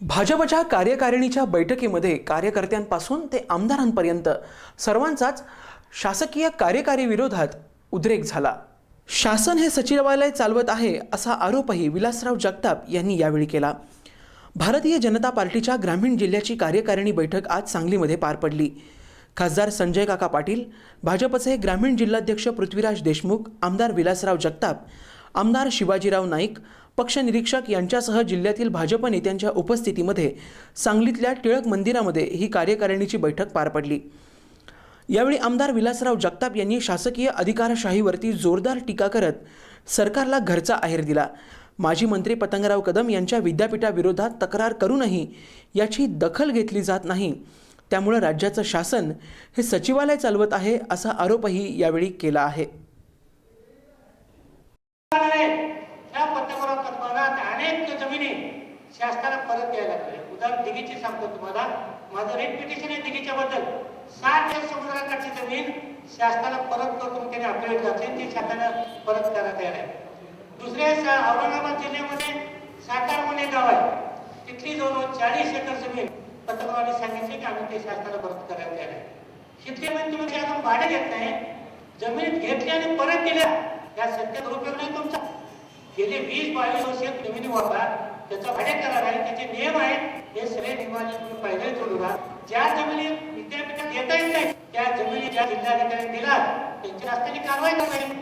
भाजपच्या कार्यकारिणीच्या बैठकीमध्ये कार्यकर्त्यांपासून ते आमदारांपर्यंत सर्वांचाच शासकीय कार्यकारी विरोधात उद्रेक झाला. शासन हे सचिवालय चालवत आहे असा आरोपही विलासराव जगताप यांनी यावेळी केला. भारतीय जनता पार्टीच्या ग्रामीण जिल्ह्याची कार्यकारिणी बैठक आज सांगलीमध्ये पार पडली. खासदार संजय काका पाटील भाजपचे ग्रामीण जिल्हाध्यक्ष पृथ्वीराज देशमुख आमदार विलासराव जगताप आमदार शिवाजीराव नाईक पक्ष निरीक्षक यांच्यासह जिल्ह्यातील भाजप नेत्यांच्या उपस्थितीमध्ये सांगलीतल्या टिळक मंदिरामध्ये ही कार्यकारिणीची बैठक पार पडली. यावेळी आमदार विलासराव जगताप यांनी शासकीय अधिकारशाहीवरती जोरदार टीका करत सरकारला घरचा आहेर दिला. माजी मंत्री पतंगराव कदम यांच्या विद्यापीठाविरोधात तक्रार करूनही याची दखल घेतली जात नाही. त्यामुळं राज्याचं शासन हे सचिवालय चालवत आहे असा आरोपही यावेळी केला आहे. त्या पत्रकारात कदमानात अनेक जमिनी शासनाला परत द्यायला लागले. उदाहरण दिघीची सांगतो तुम्हाला. माझं रेट पिटिशन आहे दिघीच्या बद्दल साठ एकर समुद्राकाठची जमीन शासनाला परत करून त्याने त्यांनी अपडेट घातली ती शासनाला परत करायला तयार आहे. दुसरे औरंगाबाद जिल्ह्यामध्ये सातार म्हणून एक गाव आहे. तिथली जवळजवळ चाळीस एकर जमीन पत्रकारांनी सांगितले की आम्ही ते शासनाला परत करायला तयार आहे. म्हणजे तुम्ही अजून भाडे घेत नाही. जमिनीत घेतली आणि परत दिल्या. या सत्य दुरुपयोग नाही तुमचा. गेले वीस बावीस वर्ष जमिनी वापरा त्याचा भाडे करार आहे त्याचे नियम आहेत हे सगळे नियमाने तुम्ही पहिले जोडून ज्या जमिनी विद्यापीठात येता येत नाही त्या जमिनी ज्या जिल्हाधिकारी दिला त्यांच्या रस्त्याने कारवाई करावी.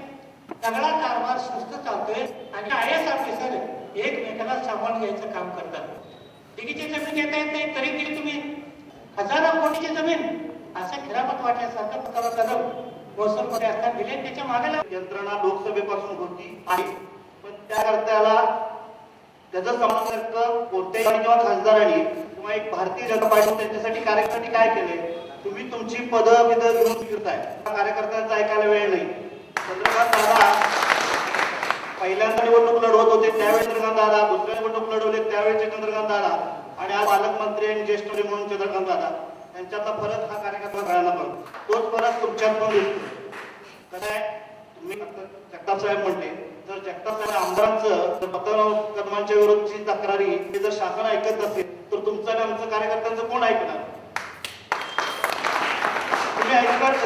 सगळा कारभार सुस्त चालतोय आणि आय एस ऑफिसर एकमेकाला सांभाळून घ्यायचं काम करतात. डिगीची जमीन घेता येत नाही तरी दिली तुम्ही? हजारो कोटीची जमीन. असं खिरापत वाटल्यासारखं प्रकार महसूल मध्ये असताना दिले त्याच्यामागे यंत्रणा लोकसभेपासून होती आहे. पण त्याकरता त्याचा संबंध कोणत्याही किंवा खासदारांनी किंवा एक भारतीय जनता पार्टी त्यांच्यासाठी कार्यकर्ते काय केले? तुम्ही तुमची पद बिद घेऊन फिरताय. कार्यकर्त्यांचा ऐकायला वेळ नाही. चंद्रकांत दादा पहिल्यांदा निवडणूक लढवत होते त्यावेळी चंद्रकांत दादा दुसऱ्या निवडणूक लढवले त्यावेळी चंद्रकांत दादा. आणि आज पालकमंत्री आणि ज्येष्ठ म्हणून चंद्रकांत दादा. त्यांच्यातला फरक हा कार्यकर्ता कळायला पण तोच फरक तुमच्यात पण दिसतो कसं आहे तुम्ही जगताप साहेब म्हणले जर जगताप साहेब आमदारांचं जर पतंगराव कदमांच्या तक्रारी हे जर शासन ऐकत असेल तर तुमचं आणि आमचं कार्यकर्त्यांचं कोण ऐकणार? तुम्ही ऐकणार